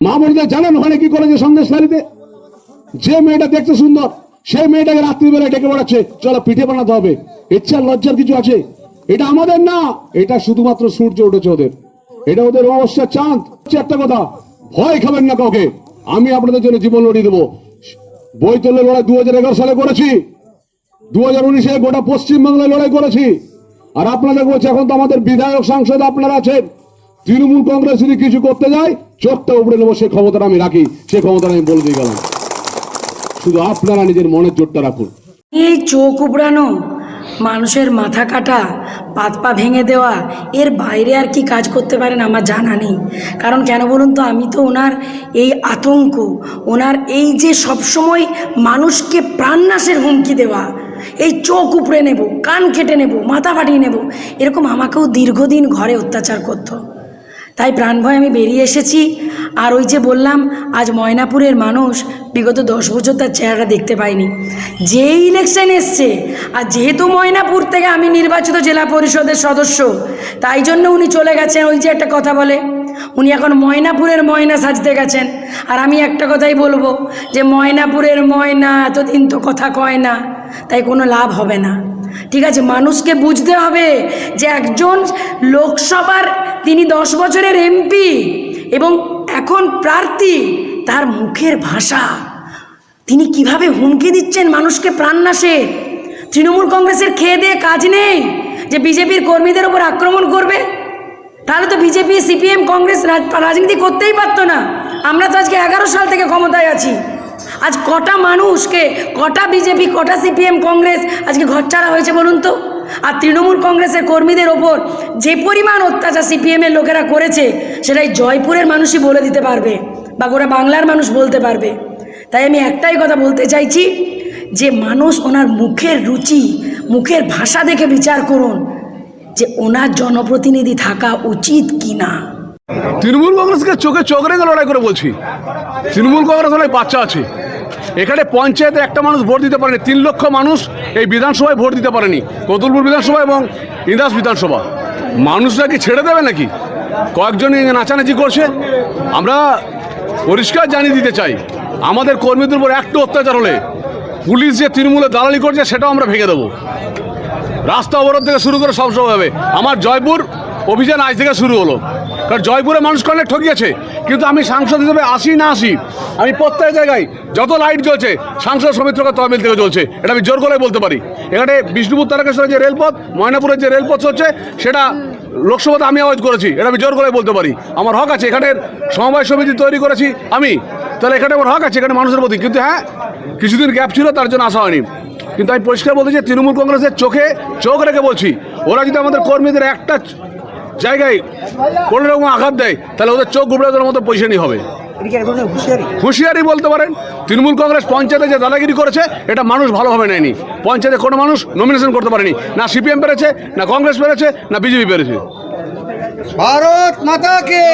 মা বোনদের জানেন ওখানে কি করেছে সন্দেশ শাড়িতে যে মেয়েটা দেখতে সুন্দর, সেই মেয়েটাকে রাত্রিবেলায় ডেকে বেড়াচ্ছে চলো পিঠে বানাতে হবে। ইচ্ছা লজ্জার কিছু আছে? এটা আমাদের না। এটা শুধুমাত্র সূর্য উঠেছে ওদের। এটা ওদের অবশ্যই চাঁদ। একটা কথা, ভয় খাবেন না কাউকে। আমি আপনাদের জন্য জীবন লড়িয়ে দেবো। বই তোলে লড়াই দু হাজার এগারো সালে করেছি। দু হাজার উনিশে গোটা পশ্চিমবাংলায় লড়াই করেছি। আর আপনাদের বলছি, এখন তো আমাদের বিধায়ক সাংসদ আপনারা আছেন। তৃণমূল কংগ্রেস যদি কিছু করতে যায় চোখটা উপরে নেব, সে ক্ষমতাটা আমি রাখি, সে ক্ষমতাটা আমি বলে দিয়ে গেলাম। শুধু আপনারা নিজের মনের জোরটা রাখুন। এই চোখ উপড়ানো, মানুষের মাথা কাটা, পাত পা ভেঙে দেওয়া, এর বাইরে আর কি কাজ করতে পারেন আমার জানা নেই। কারণ কেন বলুন তো, আমি তো ওনার এই আতঙ্ক, ওনার এই যে সবসময় মানুষকে প্রাণনাশের হুমকি দেওয়া, এই চোখ উপড়ে নেব, কান কেটে নেব, মাথা ফাটিয়ে নেব, এরকম আমাকেও দীর্ঘদিন ঘরে অত্যাচার করতো। তাই প্রাণভয় আমি বেরিয়ে এসেছি। আর ওই যে বললাম, আজ ময়নাপুরের মানুষ বিগত দশ বছর তার চেহারা দেখতে পায়নি। যে ইলেকশন এসছে, আর যেহেতু ময়নাপুর থেকে আমি নির্বাচিত জেলা পরিষদের সদস্য, তাই জন্য উনি চলে গেছেন। ওই যে একটা কথা বলে, উনি এখন ময়নাপুরের ময়না সাজতে গেছেন। আর আমি একটা কথাই বলব যে, ময়নাপুরের ময়না এতদিন তো কথা কয় না, তাই কোনো লাভ হবে না। ঠিক আছে, মানুষকে বুঝতে হবে যে একজন লোকসভার তিনি দশ বছরের এমপি এবং এখন প্রার্থী, তার মুখের ভাষা। তিনি কীভাবে হুমকি দিচ্ছেন মানুষকে প্রাণনাশে? তৃণমূল কংগ্রেসের খেয়ে দিয়ে কাজ নেই যে বিজেপির কর্মীদের ওপর আক্রমণ করবে? তাহলে তো বিজেপি, সিপিএম, কংগ্রেস রাজনীতি করতেই পারতো না। আমরা তো আজকে এগারো সাল থেকে ক্ষমতায় আছি। আজ কটা মানুষকে, কটা বিজেপি, কটা সিপিএম, কংগ্রেস আজকে ঘরছাড়া হয়েছে বলুন তো? আর তৃণমূল কংগ্রেসের কর্মীদের ওপর যে পরিমাণ অত্যাচার সিপিএমের লোকেরা করেছে সেটাই জয়পুরের মানুষই বলে দিতে পারবে বা গোটা বাংলার মানুষ বলতে পারবে। তাই আমি একটাই কথা বলতে চাইছি যে মানুষ ওনার মুখের রুচি, মুখের ভাষা দেখে বিচার করুন যে ওনার জনপ্রতিনিধি থাকা উচিত কি না তৃণমূল কংগ্রেসকে চোখে চোখ রেখে লড়াই করে বলছি। তৃণমূল কংগ্রেস অনেক বাচ্চা আছে। এখানে পঞ্চায়েতে একটা মানুষ ভোট দিতে পারেনি, তিন লক্ষ মানুষ এই বিধানসভায় ভোট দিতে পারেনি কতুলপুর বিধানসভা এবং ইন্দাস বিধানসভা। মানুষরা কি ছেড়ে দেবে নাকি? কয়েকজনই নাচানাচি করছে। আমরা পরিষ্কার জানিয়ে দিতে চাই, আমাদের কর্মীদের উপর একটু অত্যাচার হলে পুলিশ যে তৃণমূলে দালালি করছে সেটাও আমরা ভেঙে দেবো। রাস্তা অবরোধ থেকে শুরু করে সব সময় হবে। আমার জয়পুর অভিযান আজ থেকে শুরু হলো। কারণ জয়পুরে মানুষ অনেক ঠকিয়েছে। কিন্তু আমি সাংসদ হিসেবে আসি না আসি, আমি প্রত্যেক জায়গায় যত লাইট জ্বলছে, সাংসদ সমিত্রকা তহবিল থেকে চলছে এটা আমি জোর করে বলতে পারি। এখানে বিষ্ণুপুর তারকেশ্বরের যে রেলপথ, ময়নাপুরের যে রেলপথ হচ্ছে সেটা লোকসভাতে আমি আওয়াজ করেছি, এটা আমি জোর করে বলতে পারি। আমার হক আছে, এখানের সমবায় সমিতি তৈরি করেছি আমি। তাহলে এখানে আমার হক আছে, এখানে মানুষের প্রতি। কিন্তু হ্যাঁ কিছুদিন গ্যাপ ছিল, তার জন্য আসা হয়নি। কিন্তু আমি পরিষ্কার বলতে চাই, তৃণমূল কংগ্রেসের চোখে চোখ রেখে বলছি, ওরা যদি আমাদের কর্মীদের একটা জায়গায় কোনো রকম আঘাত দেয় তাহলে ওদের চোখ গুবড়ে দেওয়ার মতো পয়সা হবে। হুঁশিয়ারি? বলতে পারেন তৃণমূল কংগ্রেস পঞ্চায়েতে যে দাদাগিরি করেছে এটা মানুষ ভালোভাবে নেয়নি। পঞ্চায়েতে কোনো মানুষ নমিনেশন করতে পারেনি না সিপিএম পেরেছে না কংগ্রেস পেরেছে না বিজেপি পেরেছে। ভারত মাতাকে!